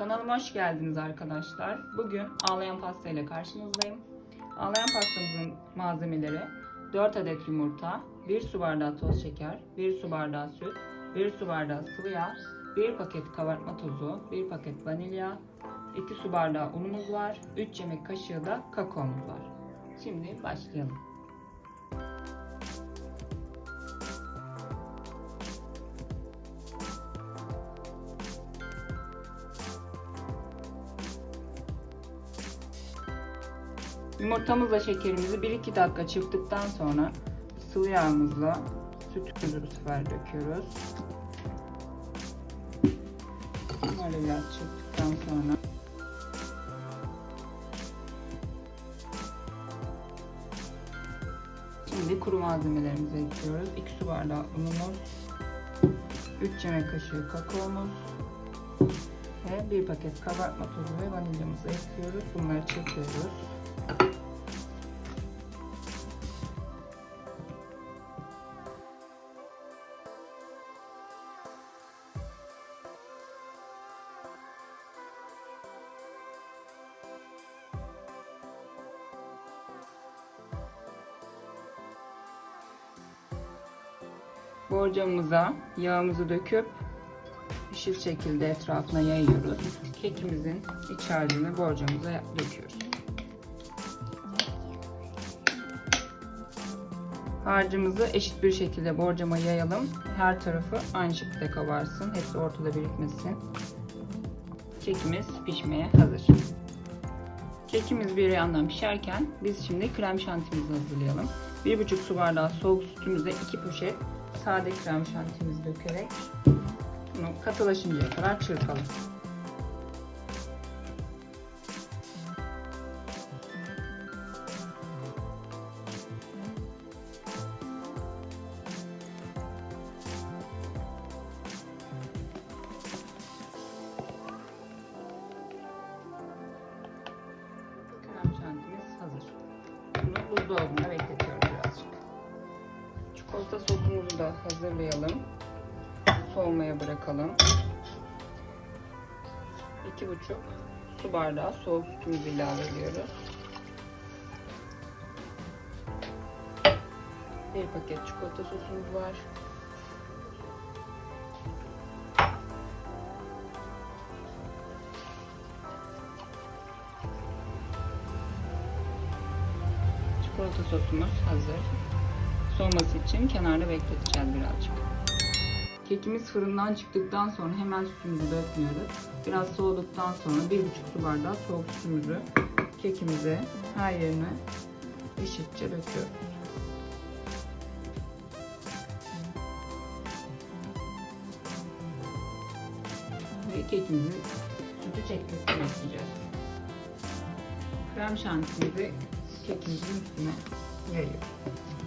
Kanalıma hoş geldiniz arkadaşlar. Bugün ağlayan pasta ile karşınızdayım. Ağlayan pastamızın malzemeleri 4 adet yumurta, 1 su bardağı toz şeker, 1 su bardağı süt, 1 su bardağı sıvı yağ, 1 paket kabartma tozu, 1 paket vanilya, 2 su bardağı unumuz var, 3 yemek kaşığı da kakaomuz var. Şimdi başlayalım. Yumurtamızla şekerimizi 1-2 dakika çırptıktan sonra sıvı yağımızla sütümüzü bu sefer döküyoruz. Böyle biraz çırptıktan sonra Şimdi kuru malzemelerimizi ekliyoruz. 2 su bardağı unumuz, 3 yemek kaşığı kakaomuz ve 1 paket kabartma tozu ve vanilyamızı ekliyoruz. Bunları çırpıyoruz. Borcamımıza yağımızı döküp eşit şekilde etrafına yayıyoruz. Kekimizin iç harcını borcamıza döküyoruz. Harcımızı eşit bir şekilde borcama yayalım. Her tarafı aynı şekilde kabarsın. Hepsi ortada birikmesin. Kekimiz pişmeye hazır. Kekimiz bir yandan pişerken biz şimdi krem şantimizi hazırlayalım. 1,5 su bardağı soğuk sütümüze 2 poşet sade krem şantimizi dökerek bunu katılaşıncaya kadar çırpalım. Krem Çikolata sosumuzu da hazırlayalım. Soğumaya bırakalım. 2,5 su bardağı soğuk sütümüzü ilave ediyoruz. Bir paket çikolata sosumuz var. Çikolata sosumuz hazır. Soğuması için kenarda bekleteceğiz birazcık. Kekimiz fırından çıktıktan sonra hemen sütümüzü dökmüyoruz. Biraz soğuduktan sonra 1,5 su bardağı soğuk sütümüzü kekimize her yerine eşitçe döküyoruz. Ve kekimizin sütü çekmesini bekleyeceğiz. Krem şantimizi kekimizin üstüne yayıyoruz.